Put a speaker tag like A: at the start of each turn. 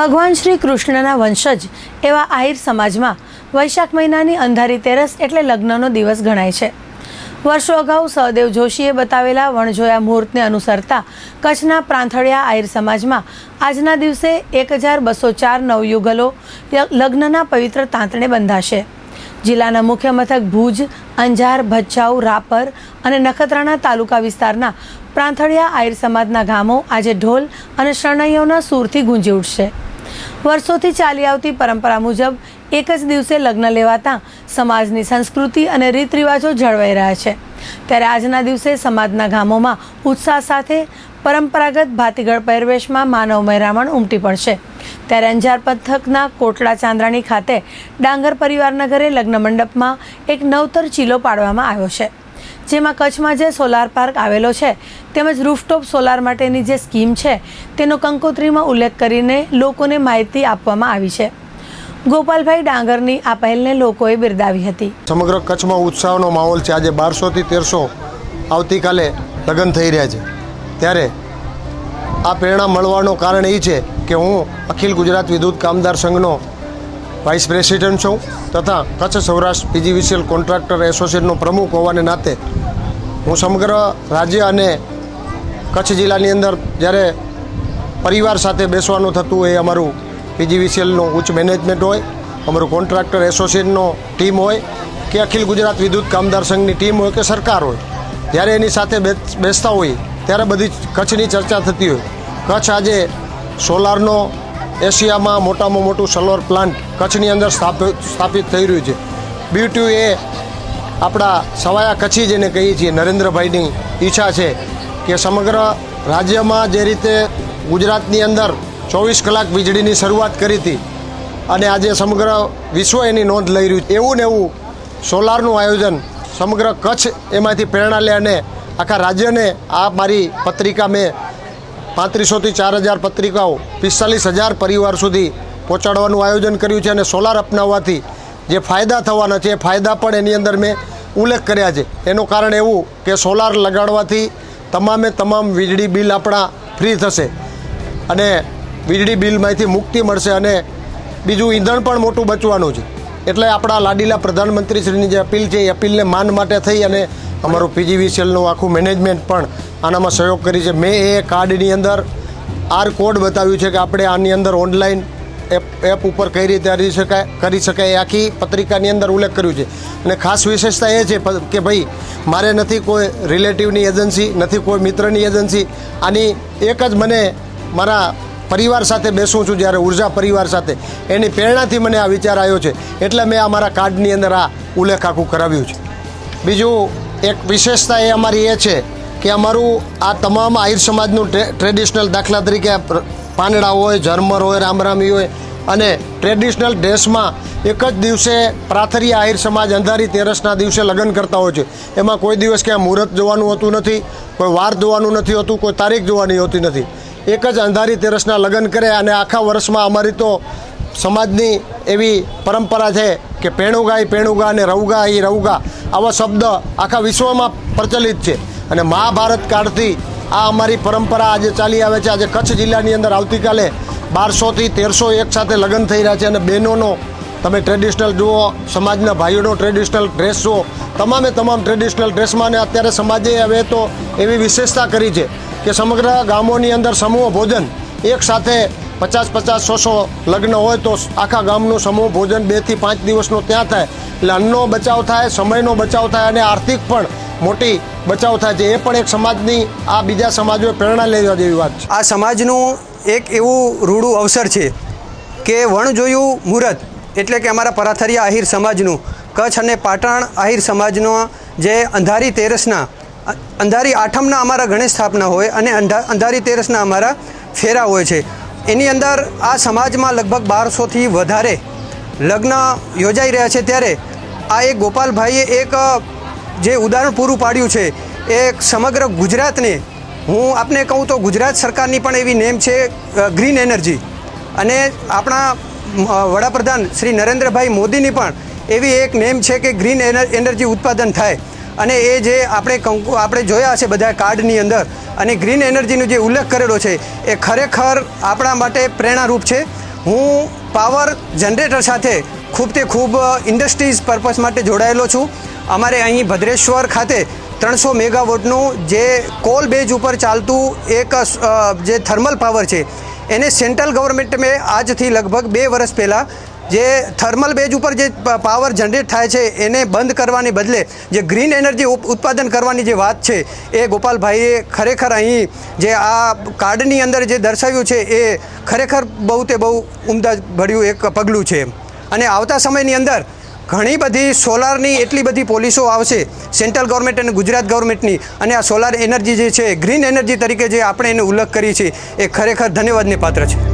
A: ભગવાન શ્રી કૃષ્ણના વંશજ એવા આહિર સમાજમાં વૈશાખ મહિનાની અંધારી તેરસ એટલે લગ્નનો દિવસ ગણાય છે. વર્ષો અગાઉ સહદેવ જોશીએ બતાવેલા વણજોયા મુહૂર્તને અનુસરતા કચ્છના પ્રાંથળિયા આહિર સમાજમાં આજના દિવસે એક હજાર બસો ચાર નવયુગલો લગ્નના પવિત્ર તાંતણે બંધાશે. જિલ્લાના મુખ્ય મથક ભુજ, અંજાર, ભચાઉ, રાપર અને નખત્રાણા તાલુકા વિસ્તારના પ્રાંથળિયા આહિર સમાજના ગામો આજે ઢોલ અને શરણૈયોના સૂરથી ગુંજી ઉઠશે. વર્ષોથી ચાલી આવતી પરંપરા મુજબ એક જ દિવસે લગ્ન લેવાતા સમાજની સંસ્કૃતિ અને રીત રિવાજો જળવાઈ રહ્યા છે. ત્યારે આજના દિવસે સમાજના ગામોમાં ઉત્સાહ સાથે પરંપરાગત ભાતીગળ પહેરવેશમાં માનવ મહેરામણ ઉમટી પડશે. ત્યારે અંજાર પંથકના કોટડા ચાંદ્રાણી ખાતે ડાંગર પરિવારના ઘરે લગ્ન મંડપમાં એક નવતર ચીલો પાડવામાં આવ્યો છે. જેમાં કચ્છમાં જે સોલાર પાર્ક આવેલો છે, તેમજ રૂફટોપ સોલાર માટેની જે સ્કીમ છે, તેનો કંકોત્રીમાં ઉલ્લેખ કરીને લોકોને માહિતી આપવામાં આવી છે. ગોપાલભાઈ ડાંગરની આ પહેલને લોકોએ બિરદાવી હતી.
B: સમગ્ર કચ્છમાં ઉત્સાહનો માહોલ છે. આજે બારસોથી તેરસો આવતીકાલે લગ્ન થઈ રહ્યા છે. ત્યારે આ પ્રેરણા મળવાનું કારણ એ છે કે હું અખિલ ગુજરાત વિદ્યુત કામદાર સંઘનો વાઇસ પ્રેસિડેન્ટ છું તથા કચ્છ સૌરાષ્ટ્ર પીજીવીસીએલ કોન્ટ્રાક્ટર એસોસિએશનનો પ્રમુખ હોવાને નાતે હું સમગ્ર રાજ્ય અને કચ્છ જિલ્લાની અંદર જ્યારે પરિવાર સાથે બેસવાનું થતું હોય અમારું પીજીવીસીએલનું ઉચ્ચ મેનેજમેન્ટ હોય, અમારું કોન્ટ્રાક્ટર એસોસિએશનનો ટીમ હોય કે અખિલ ગુજરાત વિદ્યુત કામદાર સંઘની ટીમ હોય કે સરકાર હોય. જ્યારે એની સાથે બેસ- બેસતા હોય ત્યારે બધી કચ્છની ચર્ચા થતી હોય. કચ્છ આજે સોલારનો એશિયામાં મોટામાં મોટું સોલાર પ્લાન્ટ કચ્છની અંદર સ્થાપિત થઈ રહ્યું છે. બીટુ એ આપણા સવાયા કચ્છી જેને કહીએ છીએ, નરેન્દ્રભાઈની ઈચ્છા છે કે સમગ્ર રાજ્યમાં જે રીતે ગુજરાતની અંદર ચોવીસ કલાક વીજળીની શરૂઆત કરી હતી અને આજે સમગ્ર વિશ્વ એની નોંધ લઈ રહ્યું છે. એવું ને એવું સોલારનું આયોજન સમગ્ર કચ્છ એમાંથી પ્રેરણા લે અને આખા રાજ્યને આ મારી પત્રિકા મેં પાંત્રીસોથી ચાર હજાર પત્રિકાઓ પિસ્તાલીસ હજાર પરિવાર સુધી પહોંચાડવાનું આયોજન કર્યું છે અને સોલાર અપનાવવાથી જે ફાયદા થવાના છે, એ ફાયદા પણ એની અંદર મેં ઉલ્લેખ કર્યા છે. એનું કારણ એવું કે સોલાર લગાડવાથી તમામે તમામ વીજળી બિલ આપણા ફ્રી થશે અને વીજળી બિલમાંથી મુક્તિ મળશે અને બીજું ઈંધણ પણ મોટું બચવાનું છે. એટલે આપણા લાડીલા પ્રધાનમંત્રીશ્રીની જે અપીલ છે, એ અપીલને માન માટે થઈ અને અમારું પીજીવીસીએલનું આખું મેનેજમેન્ટ પણ આનામાં સહયોગ કરી છે. મેં એ કાર્ડની અંદર આર કોડ બતાવ્યું છે કે આપણે આની અંદર ઓનલાઈન એપ એપ ઉપર કઈ રીતે કરી શકાય કરી શકાય એ આખી પત્રિકાની અંદર ઉલ્લેખ કર્યું છે. અને ખાસ વિશેષતા એ છે કે ભાઈ, મારે નથી કોઈ રિલેટિવની એજન્સી નથી કોઈ મિત્રની એજન્સી આની એક જ મને મારા પરિવાર સાથે બેસું છું જ્યારે ઊર્જા પરિવાર સાથે. એની પ્રેરણાથી મને આ વિચાર આવ્યો છે. એટલે મેં આ મારા કાર્ડની અંદર આ ઉલ્લેખ આખું કરાવ્યું છે. બીજું એક વિશેષતા એ અમારી એ છે કે અમારું આ તમામ આહિર સમાજનું ટ્રેડિશનલ દાખલા તરીકે પાંદડા હોય, ઝરમર હોય, રામરામી હોય અને ટ્રેડિશનલ ડ્રેસમાં એક જ દિવસે પ્રાથરી આહિર સમાજ અંધારી તેરસના દિવસે લગ્ન કરતા હોય છે. એમાં કોઈ દિવસ ક્યાં મુહૂર્ત જોવાનું હોતું નથી, કોઈ વાર જોવાનું નથી હોતું, કોઈ તારીખ જોવાની હોતી નથી. એક જ અંધારી તેરસના લગ્ન કરે અને આખા વર્ષમાં અમારી તો સમાજની એવી પરંપરા છે કે પેણુગા એ પેણુગા અને રવગા એ રવગા. આવા શબ્દ આખા વિશ્વમાં પ્રચલિત છે. અને મહાભારત કાળથી આ અમારી પરંપરા આજે ચાલી આવે છે. આજે કચ્છ જિલ્લાની અંદર આવતીકાલે બારસોથી તેરસો એક સાથે લગ્ન થઈ રહ્યા છે. અને બહેનોનો તમે ટ્રેડિશનલ જુઓ, સમાજના ભાઈઓનો ટ્રેડિશનલ ડ્રેસ જુઓ. તમામે તમામ ટ્રેડિશનલ ડ્રેસમાં અને અત્યારે સમાજે હવે તો એવી વિશેષતા કરી છે કે સમગ્ર ગામોની અંદર સમૂહ ભોજન એક સાથે પચાસ પચાસ સો સો લગ્ન હોય તો આખા ગામનું સમૂહ ભોજન બેથી પાંચ દિવસનું ત્યાં થાય. એટલે અન્નનો બચાવ થાય, સમયનો બચાવ થાય અને આર્થિક પણ મોટી બચાવ થાય છે. એ પણ એક સમાજની, આ બીજા સમાજોએ પ્રેરણા લેવા જેવી વાત છે.
C: આ સમાજનું એક એવું રૂડું અવસર છે કે વણ જોયું મુહૂર્ત એટલે કે અમારા પરાથરિયા આહિર સમાજનું, કચ્છ અને પાટણ આહિર સમાજનો જે અંધારી તેરસના, અંધારી આઠમના અમારા ગણેશ સ્થાપના હોય અને અંધા- અંધારી તેરસના અમારા ફેરા હોય છે. એની અંદર આ સમાજમાં લગભગ બારસોથી વધારે લગ્ન યોજાઈ રહ્યા છે. ત્યારે આ એક ગોપાલભાઈએ એક જે ઉદાહરણ પૂરું પાડ્યું છે, એ સમગ્ર ગુજરાતને, હું આપને કહું તો ગુજરાત સરકારની પણ એવી નેમ છે ગ્રીન એનર્જી. અને આપણા વડાપ્રધાન શ્રી નરેન્દ્રભાઈ મોદીની પણ એવી એક નેમ છે કે ગ્રીન એનર- એનર્જી ઉત્પાદન થાય. અને એ જે આપણે કંકુ આપણે જોયા છે બધા કાર્ડની અંદર અને ગ્રીન એનર્જીનો જે ઉલ્લેખ કરેલો છે, એ ખરેખર આપણા માટે પ્રેરણારૂપ છે. હું પાવર જનરેટર સાથે ખૂબ તે ખૂબ ઇન્ડસ્ટ્રીઝ પર્પસ માટે જોડાયેલો છું. અમારે અહીં ભદ્રેશ્વર ખાતે ત્રણસો મેગાવોટનું જે કોલ બેઝ ઉપર ચાલતું એક જે થર્મલ પાવર છે, એને સેન્ટ્રલ ગવર્મેન્ટ મેં આજથી લગભગ બે વર્ષ પહેલાં જે થર્મલ બેઝ ઉપર જે પાવર જનરેટ થાય છે, એને બંધ કરવાની બદલે જે ગ્રીન એનર્જી ઉત્પાદન કરવાની જે વાત છે, એ ગોપાલભાઈએ ખરેખર અહીં જે આ કાર્ડની અંદર જે દર્શાવ્યું છે, એ ખરેખર બહુ તે બહુ ઉમદા ભર્યું એક પગલું છે અને આવતા સમયની અંદર ઘણી બધી સોલારની એટલી બધી પોલિસો આવશે, સેન્ટ્રલ ગવર્મેન્ટ અને ગુજરાત ગવર્મેન્ટની, અને આ સોલાર એનર્જી જે છે, ગ્રીન એનર્જી તરીકે જે આપણે એને ઉલ્લેખ કરી છે એ ખરેખર ધન્યવાદને પાત્ર છે.